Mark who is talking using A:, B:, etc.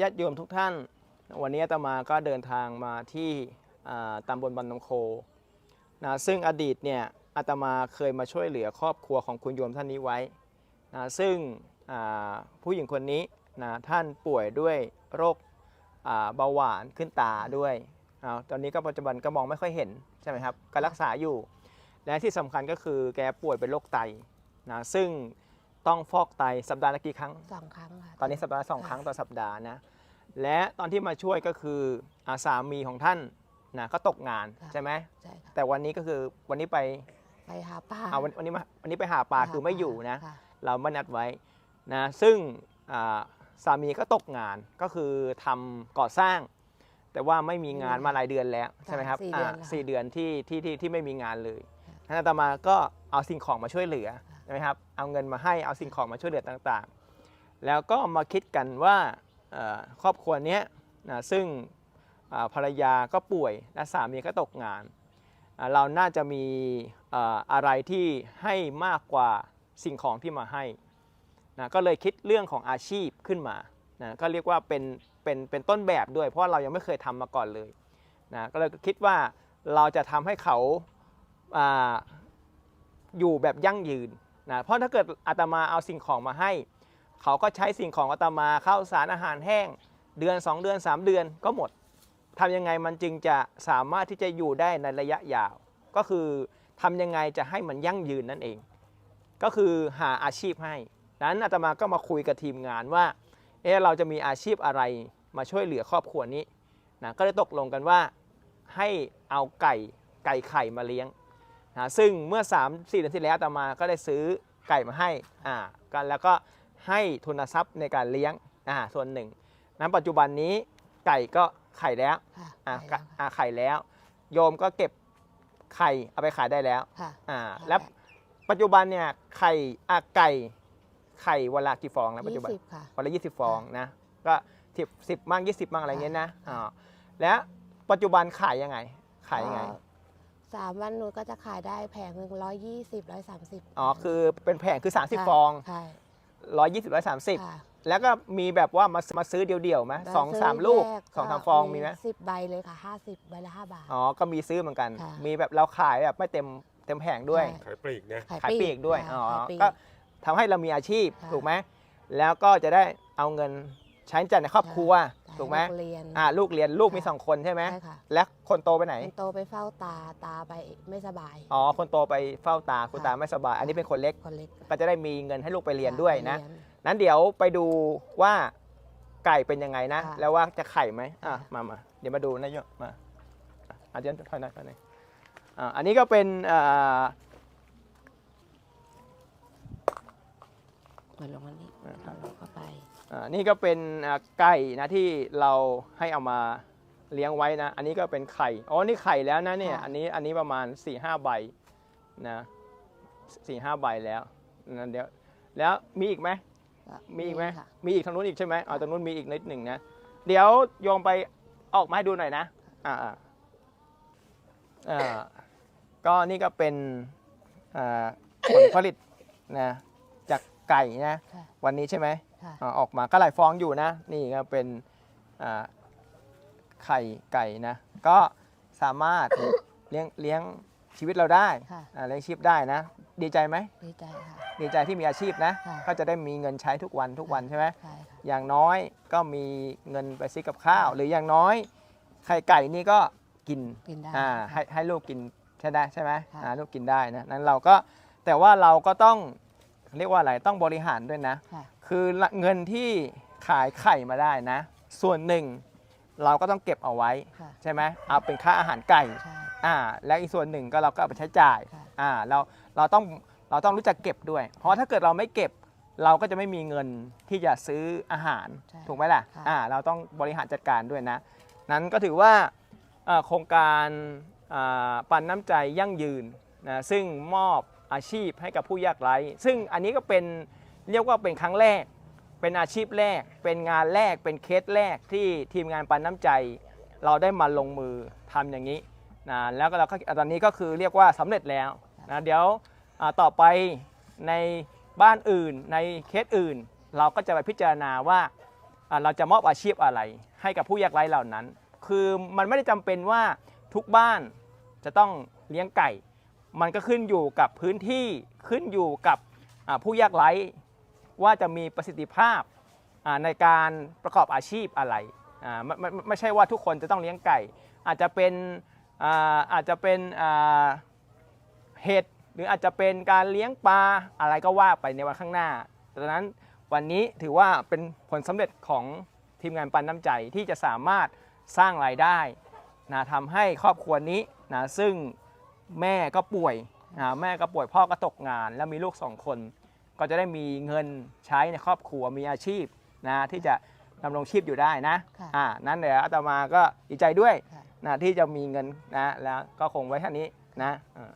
A: ญาติโยมทุกท่าน วันนี้อาตมาก็เดินทางมาที่ตำบลบันนงโคนะซึ่งอดีตเนี่ยอาตมาเคยมาช่วยเหลือครอบครัวของคุณโยมท่านนี้ไว้นะซึ่งผู้หญิงคนนี้นะท่านป่วยด้วยโรคเบาหวานขึ้นตาด้วยตอนนี้ก็ปัจจุบันก็มองไม่ค่อยเห็นใช่ไหมครับก็รักษาอยู่ และที่สำคัญก็คือแกป่วยเป็นโรคไตนะซึ่ง ต้องฟอกไตสัปดาห์ละกี่ครั้ง
B: สองครั้งค่ะ
A: ตอนนี้สัปดาห์ละสอง
B: ค่ะ
A: ครั้งต่อสัปดาห์นะ และตอนที่มาช่วยก็คืออาสามีของท่านนะก็ตกงานใช่ไหม
B: ใช่ค่ะ
A: แต่วันนี้ก็คือวันนี้ไป
B: ไปหาป้า
A: เอาวันวันนี้มาวันนี้ไปหาปลา
B: ไปห
A: คือไม่อยู่นะ
B: ค่
A: เราไม่นัดไว้นะซึ่งอ่าสามีก็ตกงานก็คือทำก่อสร้าง แต่ว่าไม่มีงานมาหลายเดือนแล้วใช่ไหมครับ
B: สี่เดือน
A: อ่า
B: แล้ว
A: สี่เดือนที่ที่ที่ที่ไม่มีงานเลย
B: ค่ะ
A: ท่านอาตมาก็เอาสิ่งของมาช่วยเหลือ
B: ค่ะ
A: ใช่ไหมครับเอาเงินมาให้เอาสิ่งของมาช่วยเหลือต่างๆ แล้วก็มาคิดกันว่าครอบครัวนี้นะซึ่งภรรยาก็ป่วยและสามีก็ตกงาน เราน่าจะมีอะไรที่ให้มากกว่าสิ่งของที่มาให้นะก็เลยคิดเรื่องของอาชีพขึ้นมานะก็เรียกว่าเป็นเป็นเป็นต้นแบบด้วย เพราะเรายังไม่เคยทำมาก่อนเลยนะก็เลยคิดว่าเราจะทำให้เขาอาอยู่แบบยั่งยืน นะเพราะถ้าเกิดอาตมาเอาสิ่งของมาให้ เขาก็ใช้สิ่งของอาตมาเข้าสารอาหารแห้ง เดือน 2 เดือน 3 เดือนก็หมดทำยังไงมันจึงจะสามารถที่จะอยู่ได้ในระยะยาว ก็คือทำยังไงจะให้มันยั่งยืนนั่นเอง ก็คือหาอาชีพให้ดังนั้นอาตมาก็มาคุยกับทีมงานว่าเออเราจะมีอาชีพอะไรมาช่วยเหลือครอบครัวนี้นะก็เลยตกลงกันว่าให้เอาไก่ไก่ไข่มาเลี้ยง นะซึ่งเมื่อ 3 4เดือนที่แล้วอาตมาก็ได้ซื้อไก่มาให้อ่ากันแล้วก็ให้ทุนทรัพย์ในการเลี้ยงอ่าส่วนหนึ่งนะปัจจุบันนี้ไก่ก็ไข่แล้ว
B: ค่ะ
A: อ่า
B: ไปแล้วค่ะ
A: อ่าไข่แล้ว โยมก็เก็บไข่เอาไปขายได้แล้ว
B: ค่ะ
A: อ่า
B: ค่ะ
A: แล้วปัจจุบันเนี่ยไข่อะไก่ไข่วันละกี่ฟองแล้วปัจจุบัน
B: ยี่สิบค่ะ
A: วันละยี่สิบฟองนะ ก็สิบสิบมั่งยี่สิบมั่งอะไรเงี้ยนะอ่าแล้วปัจจุบันขายยังไง ขายยังไง
B: ก็ สามวันหนูก็จะขายได้แผงหนึ่งร้อยยี่สิบร้อยสามสิบ
A: อ๋อคือเป็นแผงคือ 30 ฟอง
B: ใช่
A: ร้อยยี่สิบร้อยสามสิบ
B: ค่ะ
A: แล้วก็มีแบบว่ามามาซื้อเดี่ยวๆไหมสองสามลูกสองสามฟองมีไหม
B: สิบใบเลยค่ะห้าสิบใบละห้าบาท
A: อ๋อก็มีซื้อเหมือนกัน
B: ค่ะ
A: มีแบบเราขายแบบไม่เต็มเต็มแผงด้วย
B: ใช่
C: ขายปลีกนะ
A: ขายปลีกด้วย
B: ค่ะ
A: อ๋อ
B: ขายปลีก
A: ก็ทำให้เรามีอาชีพ
B: ค่ะ
A: ถูกไหมแล้วก็จะได้เอาเงินใช้จ่ายในครอบครัว
B: จ่าย
A: ถูกไหม
B: ลูเรียน
A: อ่าลูกเรียนลูกมี
B: ค่ะ
A: สองคนใช่ไหม
B: ใช่ค่ะ
A: และคนโตไปไหน
B: คนโตไปเฝ้าตาตาไปไม่สบาย
A: อ๋อ คนโตไปเฝ้าตาคุณ
B: ค่ะ
A: ตาไม่สบาย อันนี้เป็นคนเล็ก
B: คนเล็ก
A: ก็จะได้มีเงินให้ลูกไปเรียนด้วยนะ
B: เรีย
A: นั้นเดี๋ยวไปดูว่าไก่เป็นยังไงนะ
B: ค่ะ
A: แล้วว่าจะไข่ไหมอะ
B: ค่ะ
A: มามาเดี๋ยวมาดูนะโยมมาอะอาจารย์ถอยหน่อยถอยหน่อยอ่าอันนี้ก็เป็นอ่า
B: เหมือนลงอันนี้
A: อ่าครับ
B: เราเข้าไป
A: อ่า นี่ก็เป็นอ่าไก่นะที่เราให้เอามาเลี้ยงไว้นะ อันนี้ก็เป็นไข่ อ๋อ นี่ไข่แล้วนะเนี่ย
B: ค่ะ
A: อันนี้ อันนี้ประมาณ4ี่ห้าใบนะสี่ห้าใบแล้วนะเดี๋ยว แล้วมีอีกไหม มีอีกไหม
B: ค่ะ
A: มีอีกทางนู้นอีกใช่ไหมอ๋อตรงนู้นมีอีกนิดหนึ่งนะ เดี๋ยวโยมไปออกมาให้ดูหน่อยนะ อ่าอ่าอ่าก็นี่ก็เป็นอ่าผลผลิตนะจากไก่นะ
B: ค่ะ
A: วันนี้ใช่ไหม
B: ค่ะ
A: อ่าออกมาก็หลายฟองอยู่นะ นี่ก็เป็นอ่าไข่ไก่นะ ก็สามารถเลี้ยงเลี้ยงชีวิตเราได้
B: ค่ะ
A: อ่าเลี้ยงชีพได้นะ ดีใจไหม
B: ดีใจค่ะ
A: ดีใจที่มีอาชีพนะ
B: ค่ะ
A: ก็จะได้มีเงินใช้ทุกวันทุกวันใช่ไหม
B: ใช่ค่ะ
A: อย่างน้อยก็มีเงินไปซื้อกับข้าว หรืออย่างน้อยไข่ไก่นี่ก็กิน
B: กินได้
A: อ่า
B: ค่ะ
A: ให้ให้ลูกกินใช่ได้ใช่ไหม
B: ค่ะ
A: อ่าลูกกินได้นะนั้นเราก็แต่ว่าเราก็ต้องเรียกว่าอะไรต้องบริหารด้วยนะ
B: ค่ะ
A: คือเงินที่ขายไข่มาได้นะ ส่วนหนึ่งเราก็ต้องเก็บเอาไว้
B: ค่ะ
A: ใช่ไหมเอาเป็นค่าอาหารไก่
B: ใช่
A: อ่าและอีกส่วนหนึ่งก็เราก็เอาไปใช้จ่าย
B: ค่ะ
A: อ่าเราเราต้องเราต้องรู้จักเก็บด้วย เพราะถ้าเกิดเราไม่เก็บเราก็จะไม่มีเงินที่จะซื้ออาหาร
B: ใช่
A: ถูกไหมล่ะ
B: ค่ะ
A: อ่าเราต้องบริหารจัดการด้วยนะ นั้นก็ถือว่าเอ่อโครงการอ่าปันน้ำใจยั่งยืนนะซึ่งมอบอาชีพให้กับผู้ยากไร้ ซึ่งอันนี้ก็เป็น เรียกว่าเป็นครั้งแรก เป็นอาชีพแรก เป็นงานแรก เป็นเคสแรกที่ทีมงานปันน้ำใจ เราได้มาลงมือทำอย่างนี้นะแล้วก็เราก็ตอนนี้ก็คือเรียกว่าสำเร็จแล้วนะเดี๋ยวต่อไปในบ้านอื่นในเคสอื่น เราก็จะไปพิจารณาว่าเราจะมอบอาชีพอะไร ให้กับผู้ยากไร้เหล่านั้น คือมันไม่ได้จำเป็นว่าทุกบ้านจะต้องเลี้ยงไก่ มันก็ขึ้นอยู่กับพื้นที่ขึ้นอยู่กับผู้ยากไร้ ว่าจะมีประสิทธิภาพในการประกอบอาชีพอะไรไม่ไม่ใช่ว่าทุกคนจะต้องเลี้ยงไก่ อาจจะเป็นอาจจะเป็นเห็ดหรืออาจจะเป็นการเลี้ยงปลาอะไรก็ว่าไปในวันข้างหน้าดังนั้นวันนี้ถือว่าเป็นผลสำเร็จของทีมงานปันน้ำใจที่จะสามารถสร้างรายได้นะทำให้ครอบครัวนี้นะซึ่งแม่ก็ป่วยนะแม่ก็ป่วยพ่อก็ตกงาน แล้วมีลูกสองคน ก็จะได้มีเงินใช้ในครอบครัวมีอาชีพนะที่จะดำรงชีพอยู่ได้นะ
B: ค่ะ
A: อ่านั้นเดี๋ยวอาตมาก็ดีใจด้วย
B: ค่ะ
A: นะที่จะมีเงินนะแล้วก็คงไว้แค่นี้นะอ่า